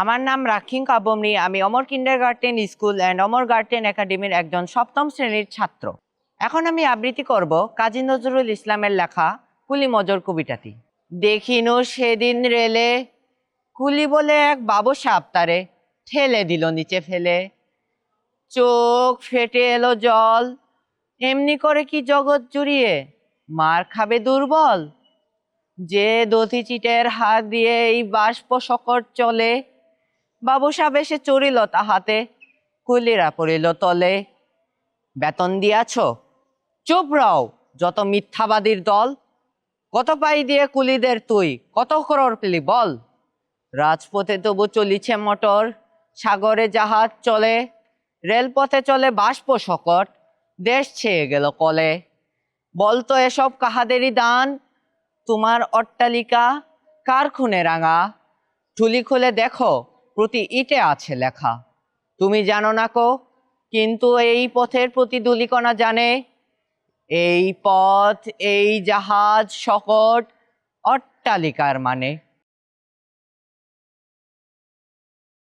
আমার নাম রাখিং কাবমনি, আমি Amar kindergarten school and Amar garden একাডেমির একজন সপ্তম শ্রেণির ছাত্র। এখন আমি আবৃত্তি করব কাজী নজরুল ইসলামের লেখা কুলি মজর কবিতাটি। দেখিনু সেদিন রেলে, কুলি বলে এক বাবু সাপ তারে, ঠেলে দিল নিচে ফেলে। চোখ ফেটে এলো জল, এমনি করে কি জগৎ জুড়িয়ে, মার খাবে দুর্বল? যে দধি চিটের হাত দিয়ে এই বাষ্প সকট চলে বাবু সাহেব এসে চড়িল তাহাতে, কুলিরা পড়িল তলে। বেতন দিয়াছ? চুপ রাও, যত মিথ্যাবাদীর দল, কত পাই দিয়ে কুলিদের তুই, কত করোড় পেলি বল? রাজপথে তবু চলিছে মোটর, সাগরে জাহাজ চলে, রেলপথে চলে বাষ্প সকট দেশ ছেয়ে গেল কলে। বলতো এসব কাহাদেরই দান? তোমার অট্টালিকা কার খুনে রাঙা? ঠুলি খুলে দেখো প্রতি ইটে আছে লেখা। তুমি জানো না কো? কিন্তু এই পথের প্রতি দুলিকণা জানে, এই পথ, এই জাহাজ, শকট, অট্টালিকার মানে।